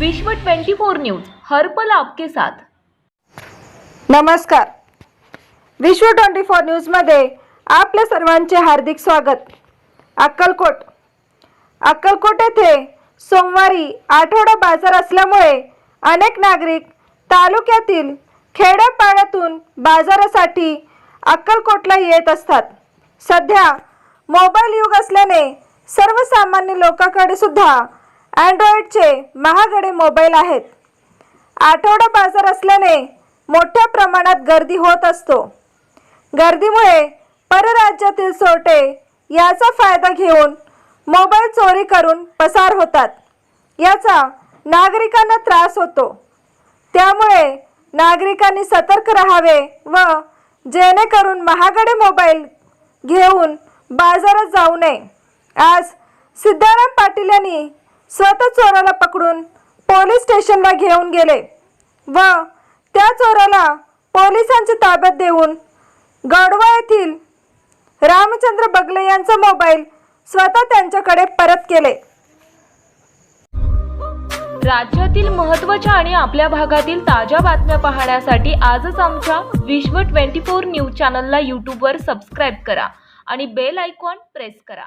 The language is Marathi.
विश्व 24 न्यूज हर पल आपके साथ. नमस्कार. विश्व ट्वेंटी फोर न्यूजमध्ये आपल्या सर्वांचे हार्दिक स्वागत. अक्कलकोट. अक्कलकोट येथे सोमवारी आठवडा बाजार असल्यामुळे अनेक नागरिक तालुक्यातील खेड्यापाड्यातून बाजारासाठी अक्कलकोटला येत असतात. सध्या मोबाईल युग असल्याने सर्वसामान्य लोकांकडे सुद्धा अँड्रॉइडचे महागडे मोबाईल आहेत. आठवडा बाजार असल्याने मोठ्या प्रमाणात गर्दी होत असतो. गर्दीमुळे परराज्यातील चोरटे याचा फायदा घेऊन मोबाईल चोरी करून पसार होतात. याचा नागरिकांना त्रास होतो. त्यामुळे नागरिकांनी सतर्क राहावे व जेणेकरून महागडे मोबाईल घेऊन बाजारात जाऊ नये. आज सिद्धाराम पाटील यांनी स्वतः चोराला पकडून पोलीस स्टेशनला घेऊन गेले व त्या चोराला पोलिसांच्या ताब्यात देऊन गडवा येथील रामचंद्र बगले यांचा मोबाईल स्वतः त्यांच्याकडे परत केले. राज्यातील महत्त्वाच्या आणि आपल्या भागातील ताज्या बातम्या पाहण्यासाठी आजच आमच्या विश्व 24 न्यूज चॅनलला यूट्यूबवर सबस्क्राईब करा आणि बेल आयकॉन प्रेस करा.